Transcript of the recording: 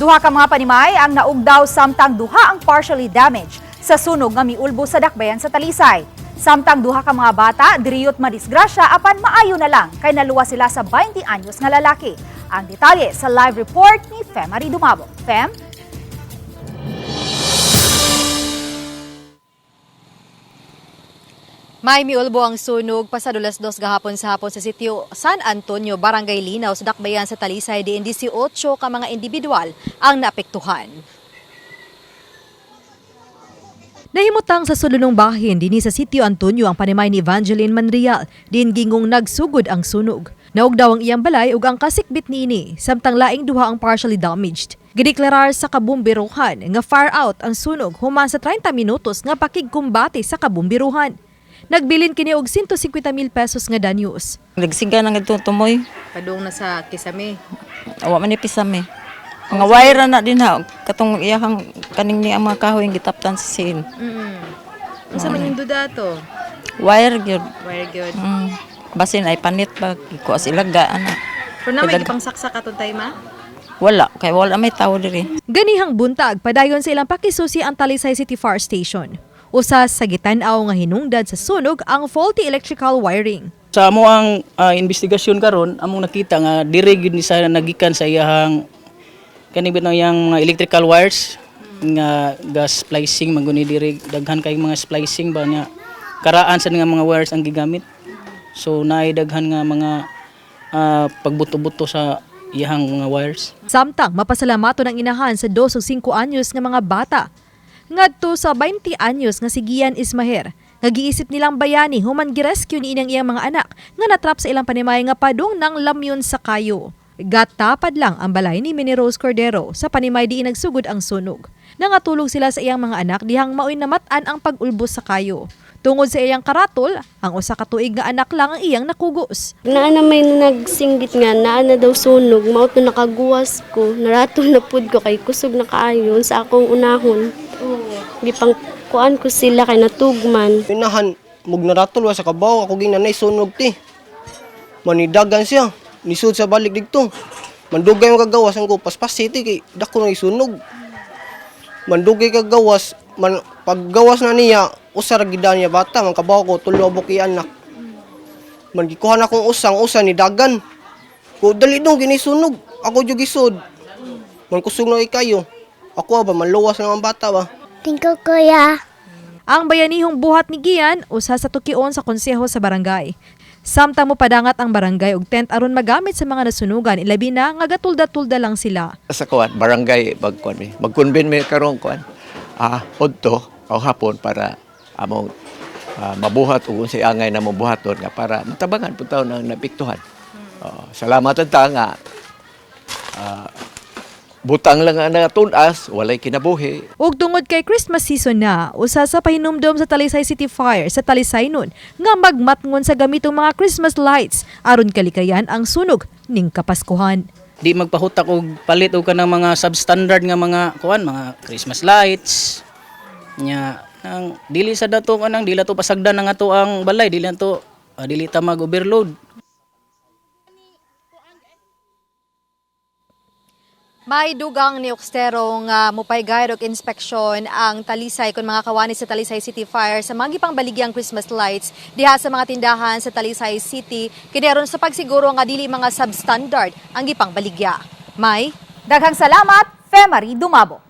Duha ka mga panimay ang naugdaw samtang duha ang partially damaged sa sunog nga miulbo sa dakbayan sa Talisay. Samtang duha ka mga bata diriyot madisgrasya apan maayo na lang kay naluwa sila sa 20 anyos nga lalaki. Ang detalye sa live report ni Fem Marie Dumabo. Fem? May miulbo ang sunog pasadulas dos gahapon sa hapon sa sitio San Antonio, Barangay Linaw sa Dakbayan sa Talisay diin 18 ka mga individual ang naapektuhan. Nahimutang sa sulunong bahin dinhi sa sitio Antonio ang panimay ni Evangeline Manrial din gingong nagsugod ang sunog. Naog daw ang iyang balay ug ang kasikbit niini samtang laing duha ang partially damaged. Gideklarar sa kabumbiruhan nga far out ang sunog human sa 30 minutos nga pakigkumbate sa kabumbiruhan. Nagbilin kini og 150 mil pesos nga danyos. Nagsiga na nga tumoy. Padung na sa kisame. Awa man ni pisame. Mga wire na din ha. Katong iyakang kaning ni ang mga kahoy ang gitaptan sa sin. Mm. Unsa man yung duda to? Wire gyud. Where good. Mm. Basin ay panit ba ko as ilaga ana. Pero na may gipangsaksak aton tay ma? Wala kay wala may tao diri. Ganihang buntag padayon sa ilang pakisusi ang Talisay City Fire Station. Usa sa gitan-aw nga hinungdad sa sunog ang faulty electrical wiring. Sa amo ang ah, investigasyon karon among nakita nga dire gyud ni sa nagikan sa iyang kani bitang yang mga electrical wires nga gas splicing maguni dire daghan kay mga splicing ba niya karaan sa nga mga wires ang gigamit. So naay daghan nga mga ah, pagbuto-buto sa iyang mga wires. Samtang mapasalamato ng inahan sa 2 o 5 anyos nga mga bata. Ngadto sa 20 anyos nga si Gian Ismaher, nga giisip nilang bayani human girescue ni inang iyang mga anak nga natrap sa ilang panimay nga padung ng lamyon sa kayo. Gatapad lang ang balay ni Minnie Rose Cordero sa panimay di nagsugod ang sunog. Nangatulog sila sa iyang mga anak dihang maoy namatan ang pag-ulbos sa kayo. Tungod sa iyang karatol, ang usa ka tuig nga anak lang ang iyang nakugos. Naa na may nagsinggit nga, naa na daw sunog, mao to nakaguwas ko, naratol na pud ko kay kusog na kaayon sa akong unahon. Gipang kuan ko sila kay natugman. Pinahan, mug naratol sa kabaw, ako ging nanay sunog ti. Manidagan siya, nisud sa balik digto. Mandugay yung kagawas ang ko, paspas city kay dako na isunog. Mandugay kagawas, man, paggawas na niya, usar gidan niya bata, man kabaw ko, tulobok i anak. Man gikuha na akong usang, usa ni dagan. Ko dali dong ginisunog, ako jud gisod. Man kusog na kayo. Ako ba, manluwas na ang bata ba? Tingko kuya. Ang bayanihong buhat ni Gian usa sa tukion sa konseho sa barangay. Samtang mo padangat ang barangay og tent aron magamit sa mga nasunugan ilabi na nga gatulda-tulda lang sila. sa kuan barangay magkuan mi magkunbin mi karon kuan ah udto o hapon para among ah, mabuhat ug unsay angay na buhaton nga para matabangan pud taon ang napiktuhan Oh, salamat ta nga ah, butang lang ang natunas walay kinabuhi Ug tungod kay Christmas season na, usa sa pahinumdom sa Talisay City Fire sa Talisay nun nga magmatngon sa gamitong mga Christmas lights aron kalikayan ang sunog ning Kapaskuhan. Di magpahutak og palit og kanang mga substandard nga mga kuan, mga Christmas lights. Nya nang dili sa dato anang dili to pasagdan nga to ang balay, dili to ah, dili ta mag-overload. May dugang ni Oxtero nga mupay og inspeksyon ang Talisay kung mga kawani sa Talisay City Fire sa mga gipang baligyang Christmas lights diha sa mga tindahan sa Talisay City kini aron sa pagsiguro nga dili mga substandard ang gipang baligya. May Daghang salamat, Fem Marie Dumabo.